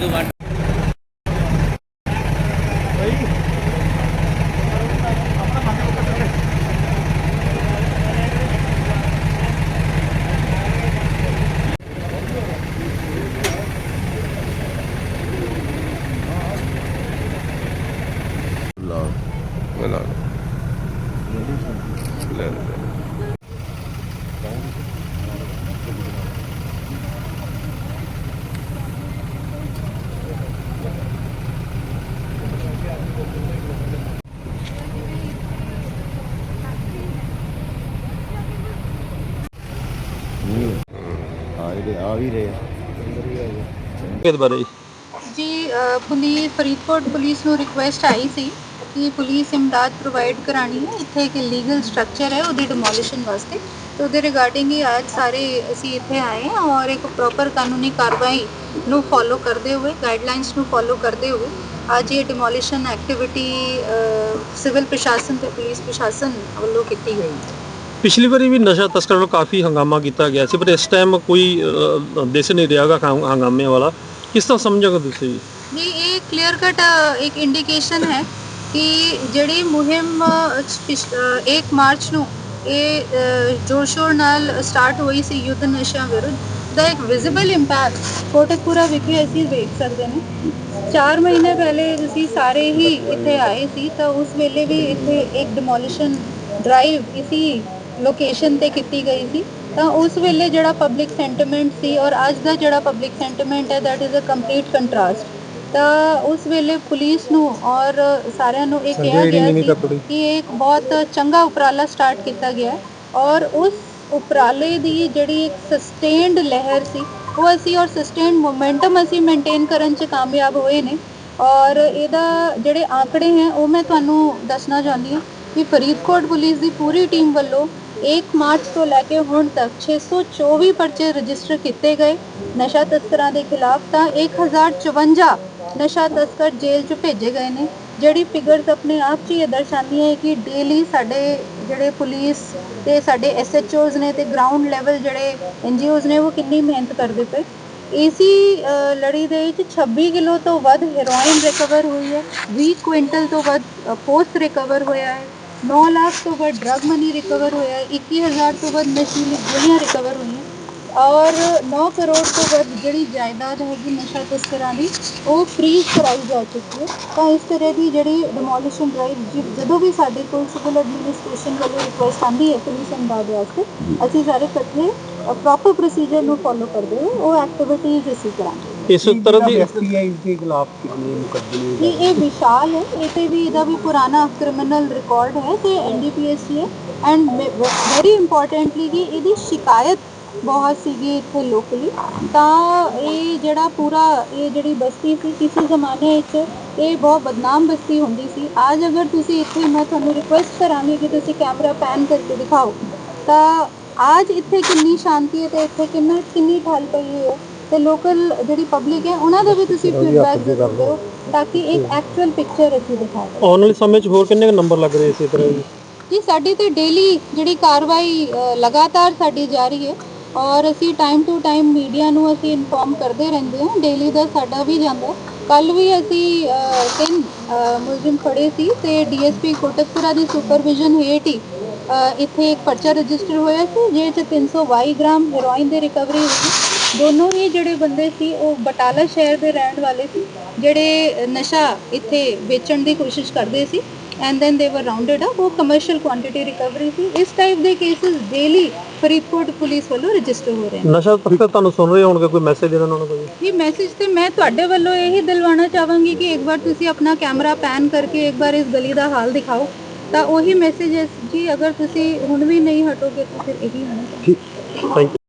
இது ਜਿਹੜੇ ਆ ਵੀ ਰਹੇ ਇਹਦੇ ਬਾਰੇ? ਜੀ ਪੁਲਿਸ ਫਰੀਦਕੋਟ ਪੁਲਿਸ ਨੂੰ ਰਿਕੁਐਸਟ ਆਈ ਸੀ ਕਿ ਪੁਲਿਸ ਇਮਦਾਦ ਪ੍ਰੋਵਾਈਡ ਕਰਾਣੀ ਹੈ। ਇੱਥੇ ਇੱਕ ਲੀਗਲ ਸਟਰਕਚਰ ਹੈ ਉਹਦੀ ਡਿਮੋਲੀਸ਼ਨ ਵਾਸਤੇ। ਤੇ ਉਹਦੇ ਰਿਗਾਰਡਿੰਗ ਹੀ ਅੱਜ ਸਾਰੇ ਅਸੀਂ ਇੱਥੇ ਆਏ ਹਾਂ ਔਰ ਇੱਕ ਪ੍ਰੋਪਰ ਕਾਨੂੰਨੀ ਕਾਰਵਾਈ ਨੂੰ ਫੋਲੋ ਕਰਦੇ ਹੋਏ ਗਾਈਡਲਾਈਨਸ ਨੂੰ ਫੋਲੋ ਕਰਦੇ ਹੋਏ ਅੱਜ ਇਹ ਡਿਮੋਲੀਸ਼ਨ ਐਕਟੀਵਿਟੀ ਸਿਵਲ ਪ੍ਰਸ਼ਾਸਨ ਤੇ ਪੁਲਿਸ ਪ੍ਰਸ਼ਾਸਨ ਵੱਲੋਂ ਕੀਤੀ ਗਈ ਹੈ। ਪਿਛਲੀ ਵਾਰੀ ਵੀ ਨਸ਼ਾ ਤਸਕਰਾਂ ਨੂੰ ਕਾਫੀ ਹੰਗਾਮਾ ਕੀਤਾ ਗਿਆ ਸੀ ਪਰ ਇਸ ਟਾਈਮ ਕੋਈ ਦਿਸ ਨਹੀਂ ਰਿਹਾਗਾ ਹੰਗਾਮੇ ਵਾਲਾ। ਕਿਸ ਤਰ੍ਹਾਂ ਸਮਝੋਗੇ ਤੁਸੀਂ? ਜੀ ਇਹ ਕਲੀਅਰ ਕਟ ਇੱਕ ਇੰਡੀਕੇਸ਼ਨ ਹੈ ਕਿ ਜਿਹੜੀ ਮੁਹਿੰਮ 1 ਮਾਰਚ ਨੂੰ ਇਹ ਅ, ਜ਼ੋਰ ਸ਼ੋਰ ਨਾਲ ਸਟਾਰਟ ਹੋਈ ਸੀ ਯੁੱਧ ਨਸ਼ਿਆਂ ਵਿਰੁੱਧ ਦਾ ਇੱਕ ਵਿਜ਼ੀਬਲ ਇੰਪੈਕਟ ਕੋਟਕਪੂਰਾ ਵਿਖੇ ਅਸੀਂ ਵੇਖ ਸਕਦੇ ਨੇ 4 ਮਹੀਨੇ ਪਹਿਲੇ ਤੁਸੀਂ ਸਾਰੇ ਹੀ ਇੱਥੇ ਆਏ ਸੀ ਤਾਂ ਉਸ ਵੇਲੇ ਵੀ ਇੱਥੇ ਇੱਕ ਡਿਮੋਲੀਸ਼ਨ ਡਰਾਈਵ ਇਸੀ ਲੋਕੇਸ਼ਨ ਤੇ ਕੀਤੀ ਗਈ ਸੀ ਤਾਂ ਉਸ ਵੇਲੇ ਜਿਹੜਾ ਪਬਲਿਕ ਸੈਂਟੀਮੈਂਟ ਸੀ ਔਰ ਅੱਜ ਦਾ ਜਿਹੜਾ ਪਬਲਿਕ ਸੈਂਟੀਮੈਂਟ ਹੈ that is a complete contrast. ਤਾਂ ਉਸ ਵੇਲੇ ਪੁਲਿਸ ਨੂੰ ਔਰ ਸਾਰਿਆਂ ਨੂੰ ਇਹ ਕਿਹਾ ਗਿਆ ਸੀ ਕਿ ਇਹ ਇੱਕ ਬਹੁਤ ਚੰਗਾ ਉਪਰਾਲਾ ਸਟਾਰਟ ਕੀਤਾ ਗਿਆ ਔਰ ਉਸ ਉਪਰਾਲੇ ਦੀ ਜਿਹੜੀ ਇੱਕ ਸਸਟੇਨਡ ਲਹਿਰ ਸੀ ਉਹ ਅਸੀਂ ਔਰ ਸਸਟੇਨਡ ਮੋਮੈਂਟਮ ਅਸੀਂ ਮੇਨਟੇਨ ਕਰਨ 'ਚ ਕਾਮਯਾਬ ਹੋਏ ਨੇ ਔਰ ਇਹਦਾ ਜਿਹੜੇ ਆંકੜੇ ਹੈ ਉਹ ਮੈਂ ਤੁਹਾਨੂੰ ਦੱਸਣਾ ਚਾਹੁੰਦੀ ਹਾਂ ਕਿ ਫਰੀਦਕੋਟ ਪੁਲਿਸ ਦੀ ਪੂਰੀ ਟੀਮ ਵੱਲੋਂ 1 ਮਾਰਚ ਤੋਂ ਲੈ ਕੇ ਹੁਣ ਤੱਕ 624 ਪਰਚੇ ਰਜਿਸਟਰ ਕੀਤੇ ਗਏ ਨਸ਼ਾ ਤਸਕਰਾਂ ਦੇ ਖਿਲਾਫ ਤਾਂ 1054 ਨਸ਼ਾ ਤਸਕਰ ਜੇਲ੍ਹ 'ਚ ਭੇਜੇ ਗਏ ਨੇ ਜਿਹੜੀ ਫਿਗਰਸ ਆਪਣੇ ਆਪ 'ਚ ਹੀ ਇਹ ਦਰਸਾਉਂਦੀਆਂ ਹੈ ਕਿ ਡੇਲੀ ਸਾਡੇ ਜਿਹੜੇ ਪੁਲਿਸ ਤੇ ਸਾਡੇ ਐਸਐਚਓਜ਼ ਨੇ ਤੇ ਗਰਾਊਂਡ ਲੈਵਲ ਜਿਹੜੇ ਐਨਜੀਓਜ਼ ਨੇ ਉਹ ਕਿੰਨੀ ਮਿਹਨਤ ਕਰਦੇ ਪਏ ਇਸੀ ਅ, ਲੜੀ ਦੇ ਵਿੱਚ 26 ਕਿਲੋ ਤੋਂ ਵੱਧ ਹੈਰੋਇਨ ਰਿਕਵਰ ਹੋਈ ਹੈ 20 ਕੁਇੰਟਲ ਤੋਂ ਵੱਧ ਪੋਸਟ ਰਿਕਵਰ ਹੋਇਆ ਹੈ 9 ਲੱਖ ਤੋਂ ਵੱਧ ਡਰਗ ਮਨੀ ਰਿਕਵਰ ਹੋਇਆ ਹੈ 21000 ਤੋਂ ਵੱਧ ਨਸ਼ੀਲੀ ਗੋਲੀਆਂ ਰਿਕਵਰ ਹੋਈਆਂ ਔਰ 9 ਕਰੋੜ ਤੋਂ ਵੱਧ ਜਿਹੜੀ ਜਾਇਦਾਦ ਹੈਗੀ ਨਸ਼ਾ ਤਸਕਰਾਂ ਦੀ ਉਹ ਫ੍ਰੀਜ਼ ਕਰਾਈ ਜਾ ਚੁੱਕੀ ਹੈ ਤਾਂ ਇਸ ਤਰ੍ਹਾਂ ਦੀ ਜਿਹੜੀ ਡਿਮੋਲੀਸ਼ਨ ਡਰਾਈਵ ਜਦੋਂ ਵੀ ਸਾਡੇ ਕੋਲ ਸਿਵਲ ਐਡਮਿਨਿਸਟ੍ਰੇਸ਼ਨ ਵੱਲੋਂ ਰਿਕੁਐਸਟ ਆਉਂਦੀ ਹੈ ਪੁਲਿਸ ਅੰਦਾਜ਼ ਵਾਸਤੇ ਅਸੀਂ ਸਾਰੇ ਇਕੱਠੇ ਪ੍ਰੋਪਰ ਪ੍ਰੋਸੀਜਰ ਨੂੰ ਫੋਲੋ ਕਰਦੇ ਹੋਏ ਉਹ ਐਕਟੀਵਿਟੀਜ਼ ਅਸੀਂ ਕਰਾਂਗੇ ਇਸ ਤਰ੍ਹਾਂ ਦੀ ਐਸਟੀਆਈ ਦੇ ਖਿਲਾਫ ਕਿੰਨੇ ਮੁਕੱਦਮੇ ਇਹ ਇਹ ਵਿਸ਼ਾਲ ਹੈ ਇਹ ਤੇ ਵੀ ਇਹਦਾ ਵੀ ਪੁਰਾਣਾ ਕ੍ਰਿਮੀਨਲ ਰਿਕਾਰਡ ਹੈ ਤੇ ਐਨਡੀਪੀਐਸ ਹੈ ਐਂਡ ਵੈਰੀ ਇੰਪੋਰਟੈਂਟਲੀ ਕਿ ਇਹਦੀ ਸ਼ਿਕਾਇਤ ਬਹੁਤ ਸੀਗੀ ਇੱਥੇ ਲੋਕਲੀ ਤਾਂ ਇਹ ਜਿਹੜਾ ਪੂਰਾ ਇਹ ਜਿਹੜੀ ਬਸਤੀ ਸੀ ਕਿਸੇ ਜ਼ਮਾਨੇ ਵਿੱਚ ਇਹ ਬਹੁਤ ਬਦਨਾਮ ਬਸਤੀ ਹੁੰਦੀ ਸੀ ਅੱਜ ਅਗਰ ਤੁਸੀਂ ਇੱਥੇ ਮੈਂ ਤੁਹਾਨੂੰ ਰਿਕੁਐਸਟ ਕਰਾਂਗੀ ਕਿ ਤੁਸੀਂ ਕੈਮਰਾ ਪੈਨ ਕਰਕੇ ਦਿਖਾਓ ਤਾਂ ਅੱਜ ਇੱਥੇ ਕਿੰਨੀ ਸ਼ਾਂਤੀ ਹੈ ਤੇ ਇੱਥੇ ਕਿੰਨਾ ਕਿੰਨੀ ਠੱਲ ਪਈ ਹੋਈ ਹੈ ਤੇ ਲੋਕਲ ਜਿਹੜੀ ਪਬਲਿਕ ਹੈ ਉਹਨਾਂ ਦਾ ਵੀ ਤੁਸੀਂ ਫੀਡਬੈਕ ਜ਼ਰੂਰ ਦਿਓ ਤਾਂ ਕਿ ਇੱਕ ਐਕਚੁਅਲ ਪਿਕਚਰ ਅਸੀਂ ਦਿਖਾ ਸਕੀਏ ਆਉਣ ਵਾਲੇ ਸਮੇਂ 'ਚ ਹੋਰ ਕਿੰਨੇ ਕੁ ਨੰਬਰ ਲੱਗ ਰਹੇ ਇਸੇ ਤਰ੍ਹਾਂ ਜੀ? ਜੀ ਸਾਡੀ ਤੇ ਡੇਲੀ ਜਿਹੜੀ ਕਾਰਵਾਈ ਲਗਾਤਾਰ ਸਾਡੀ ਜਾਰੀ ਹੈ ਔਰ ਅਸੀਂ ਟਾਈਮ ਟੂ ਟਾਈਮ ਮੀਡੀਆ ਨੂੰ ਅਸੀਂ ਇਨਫੋਰਮ ਕਰਦੇ ਰਹਿੰਦੇ ਹਾਂ। ਡੇਲੀ ਦਾ ਸਾਡਾ ਵੀ ਜਾਂਦਾ ਕੱਲ ਵੀ ਅਸੀਂ ਤਿੰਨ ਮੁਲਜ਼ਮ ਫੜੇ ਸੀ ਤੇ ਡੀਐਸਪੀ ਕੋਟਕਪੁਰਾ ਦੀ ਸੁਪਰਵਿਜ਼ਨ ਹੇਠ ਹੀ ਇੱਥੇ ਇੱਕ ਪਰਚਾ ਰਜਿਸਟਰ ਹੋਇਆ ਸੀ ਜਿਹਦੇ 'ਚ 322 ਗ੍ਰਾਮ ਹੈਰੋਇਨ ਦੀ ਰਿਕਵਰੀ ਹੋਈ। ਦੋਨੋਂ ਹੀ ਜਿਹੜੇ ਬੰਦੇ ਸੀ ਉਹ ਬਟਾਲਾ ਸ਼ਹਿਰ ਦੇ ਰਹਿਣ ਵਾਲੇ ਸੀ ਜਿਹੜੇ ਨਸ਼ਾ ਇੱਥੇ ਵੇਚਣ ਦੀ ਕੋਸ਼ਿਸ਼ ਕਰਦੇ ਸੀ and then they were rounded up ਉਹ ਕਮਰਸ਼ੀਅਲ ਕੁਆਂਟੀਟੀ ਰਿਕਵਰੀ ਸੀ। ਇਸ ਟਾਈਪ ਦੇ ਕੇਸਿਸ ਡੇਲੀ ਫਰੀਦਕੋਟ ਪੁਲਿਸ ਵੱਲੋਂ ਰਜਿਸਟਰ ਹੋ ਰਹੇ ਨੇ। ਨਸ਼ਾ ਤਸਕਰ ਤੁਹਾਨੂੰ ਸੁਣ ਰਹੇ ਹੋਣਗੇ ਕੋਈ ਮੈਸੇਜ ਦੇਣਾ ਉਹਨਾਂ ਨੂੰ ਕੋਈ ਇਹ ਮੈਸੇਜ ਤੇ ਮੈਂ ਤੁਹਾਡੇ ਵੱਲੋਂ ਇਹੀ ਦਿਲਵਾਣਾ ਚਾਹਾਂਗੀ ਕਿ ਇੱਕ ਵਾਰ ਤੁਸੀਂ ਆਪਣਾ ਕੈਮਰਾ ਪੈਨ ਕਰਕੇ ਇੱਕ ਵਾਰ ਇਸ ਗਲੀ ਦਾ ਹਾਲ ਦਿਖਾਓ। ਤਾਂ ਉਹੀ ਮੈਸੇਜ ਜੀ, ਅਗਰ ਤੁਸੀਂ ਹੁਣ ਵੀ ਨਹੀਂ ਹਟੋਗੇ ਤਾਂ ਫਿਰ ਇਹੀ ਹੋਣਾ ਥੈਂਕ